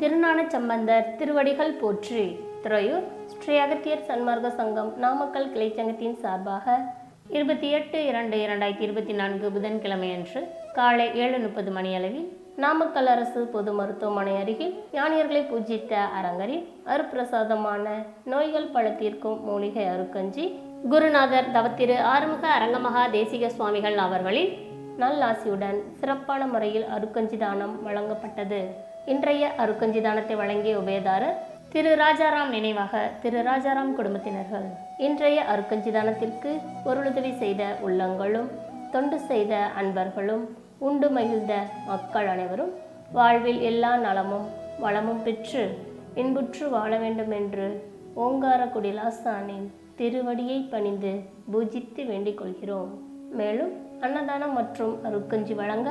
திருஞான சம்பந்தர் திருவடிகள் போற்றி. துறையூர் ஸ்ரீ அகத்தியர் சன்மார்க்க சங்கம் நாமக்கல் கிளைச்சங்கத்தின் சார்பாக இருபத்தி எட்டு இரண்டு இரண்டாயிரத்தி இருபத்தி நான்கு புதன்கிழமையன்று காலை ஏழு முப்பது மணியளவில் நாமக்கல் அரசு பொது மருத்துவமனை அருகில் ஞானியர்களை பூஜித்த அரங்கரில் அருப்பிரசாதமான நோய்கள் பல தீர்க்கும் மூலிகை அருக்கஞ்சி குருநாதர் தவத்திரு ஆறுமுக அரங்கமகா தேசிக சுவாமிகள் அவர்களின் நல்லாசியுடன் சிறப்பான முறையில் அருக்கஞ்சி தானம் வழங்கப்பட்டது. இன்றைய அருக்கஞ்சி தானத்தை வழங்கிய உபயதாரர் திரு ராஜாராம் நினைவாக திரு ராஜாராம் குடும்பத்தினர்கள். இன்றைய அருக்கஞ்சி தானத்திற்கு பொருளுதவி செய்த உள்ளங்களும் தொண்டு செய்த அன்பர்களும் உண்டு மகிழ்ந்த மக்கள் அனைவரும் வாழ்வில் எல்லா நலமும் வளமும் பெற்று இன்புற்று வாழ வேண்டும் என்று ஓங்கார குடிலாசானின் திருவடியை பணிந்து பூஜித்து வேண்டிக் கொள்கிறோம். மேலும் அன்னதானம் மற்றும் அருக்கஞ்சி வழங்க